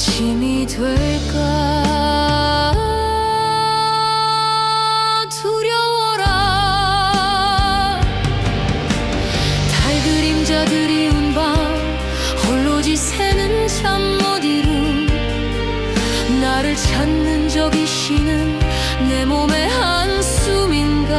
아침이 될까? 두려워라. 달 그림자 그리운 밤 홀로 지새는 잠 못 이룬 나를 찾는 적이